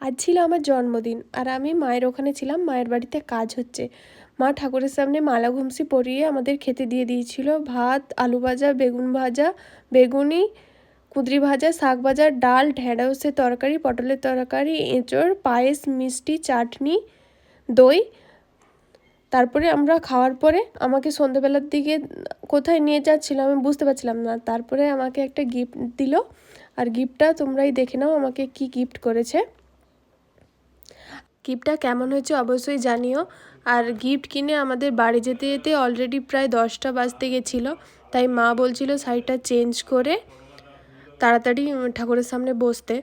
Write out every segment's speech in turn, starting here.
আজ ছিল আমার জন্মদিন। আর আমি মায়ের ওখানে ছিলাম, মায়ের বাড়িতে কাজ হচ্ছে। মা ঠাকুরের সামনে মালা ঘুমসি পরিয়ে আমাদের খেতে দিয়ে দিয়েছিল। ভাত, আলু ভাজা, বেগুন ভাজা, বেগুনি, কুঁদরি ভাজা, শাক ভাজা, ডাল, ঢেঁড়সের তরকারি, পটলের তরকারি, এঁচড়, পায়েস, মিষ্টি, চাটনি, দই। তারপরে আমরা খাওয়ার পরে আমাকে সন্ধ্যেবেলার দিকে কোথায় নিয়ে যাচ্ছিল আমি বুঝতে পারছিলাম না। তারপরে আমাকে একটা গিফট দিল। আর গিফটটা তোমরাই দেখে নাও আমাকে কি গিফট করেছে। গিফটটা কেমন হয়েছে অবশ্যই জানিও। আর গিফট কিনে আমাদের বাড়ি যেতে যেতে অলরেডি প্রায় দশটা বাজতে গেছিল, তাই মা বলছিল শাড়িটা চেঞ্জ করে তাড়াতাড়ি ঠাকুরের সামনে বসতে।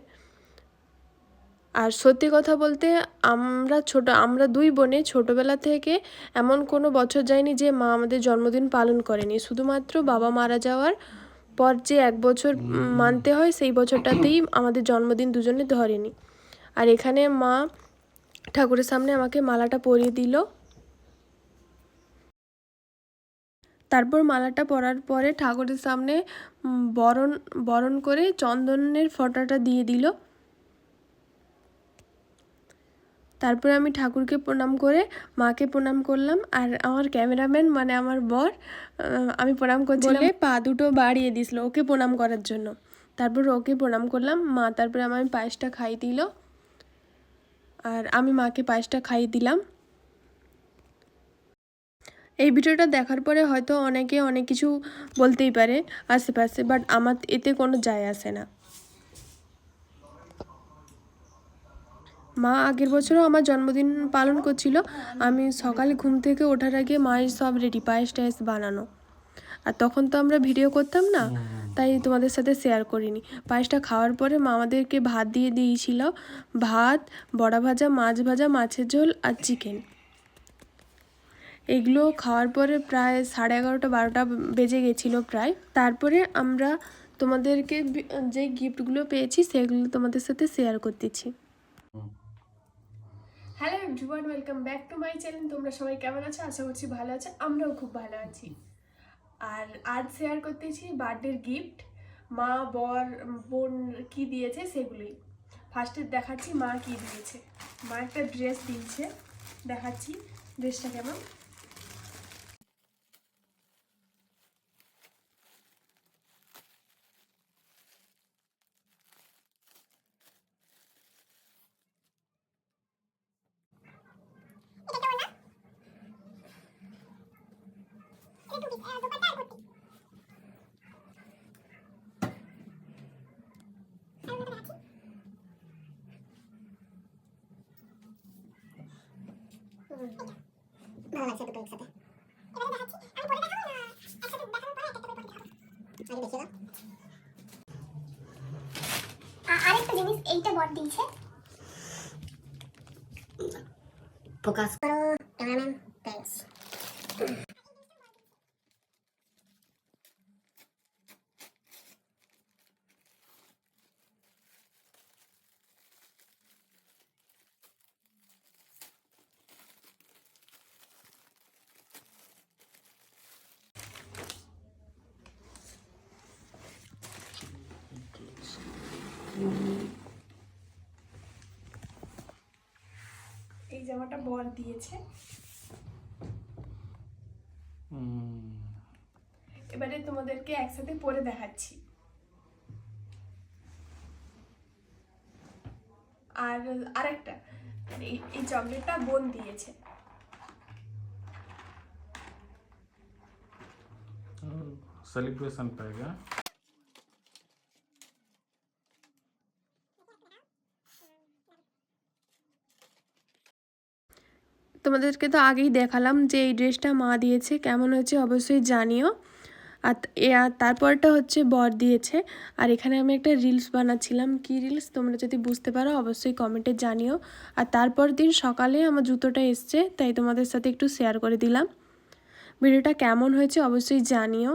আর সত্যি কথা বলতে আমরা ছোট, আমরা দুই বোনে ছোটোবেলা থেকে এমন কোনো বছর যায়নি যে মা আমাদের জন্মদিন পালন করেনি। শুধুমাত্র বাবা মারা যাওয়ার পর যে এক বছর মানতে হয়, সেই বছরটাতেই আমাদের জন্মদিন দুজনে ধরেনি। আর এখানে মা ঠাকুরের সামনে আমাকে মালাটা পরিয়ে দিল। তারপর মালাটা পরার পরে ঠাকুরের সামনে বরণ বরণ করে চন্দনের ফটাটা দিয়ে দিল। তারপরে আমি ঠাকুরকে প্রণাম করে মাকে প্রণাম করলাম। আর আমার ক্যামেরাম্যান মানে আমার বর আমি প্রণাম করছিলাম। পা দুটো বাড়িয়ে দিছিল ওকে প্রণাম করার জন্য। তারপর ওকে প্রণাম করলাম। মা তারপরে আমার পায়েসটা খাই দিল। আর আমি মাকে পায়েসটা খাইয়ে দিলাম। এই ভিডিওটা দেখার পরে হয়তো অনেকে অনেক কিছু বলতেই পারে আশেপাশে বাট আমার এতে কোনো যায় আসে না। মা আগের বছরও আমার জন্মদিন পালন করছিল। আমি সকালে ঘুম থেকে ওঠার আগে মায়ের সব রেডি পায়েস টায়েস বানানো। আর তখন তো আমরা ভিডিও করতাম না তাই তোমাদের সাথে শেয়ার করিনি। পায়েসটা খাওয়ার পরে মা আমাদেরকে ভাত দিয়ে দিয়েছিল। ভাত বড়া ভাজা মাছ ভাজা মাছের ঝোল আর চিকেন এগুলো খাওয়ার পরে প্রায় সাড়ে এগারোটা বারোটা বেজে গেছিল প্রায়। তারপরে আমরা তোমাদেরকে যে গিফটগুলো পেয়েছি সেগুলো তোমাদের সাথে শেয়ার করতেছি। Hello everyone welcome back to my channel তোমরা সবাই কেমন আছো? আশা করছি ভালো আছো। আমরাও খুব ভালো আছি। আর আজ শেয়ার করতেছি বার্থডের গিফট মা, বর, বোন কি দিয়েছে সেগুলোই। ফার্স্টে দেখাচ্ছি মা কি দিয়েছে। মা একটা ড্রেস দিয়েছে। দেখাচ্ছি ড্রেসটা কেমন। ভালো লাগছে দুটো একসাথে এবারে দেখাচ্ছি আমি পরে দেখাবো না। করে। ক্যামেরাম্যান থ্যাঙ্কস এই জামাটা বর দিয়েছে এবারে তোমাদেরকে একসাথে পরে দেখাচ্ছি আর আরেকটা এই এই চকলেটটা বোন দিয়েছে सेलिब्रेशन पाएगा তোমাদেরকে তো আগেই দেখালাম যে এই ড্রেসটা মা দিয়েছে। কেমন হয়েছে অবশ্যই জানিও। আর তারপরটা হচ্ছে বর দিয়েছে। আর এখানে আমি একটা রিলস বানাচ্ছিলাম। কি রিলস? তোমরা যদি বুঝতে পারো অবশ্যই কমেন্টে জানিও। আর তারপর দিন সকালে আমার জুতোটা এসছে, তাই তোমাদের সাথে একটু শেয়ার করে দিলাম। ভিডিওটা কেমন হয়েছে অবশ্যই জানিও।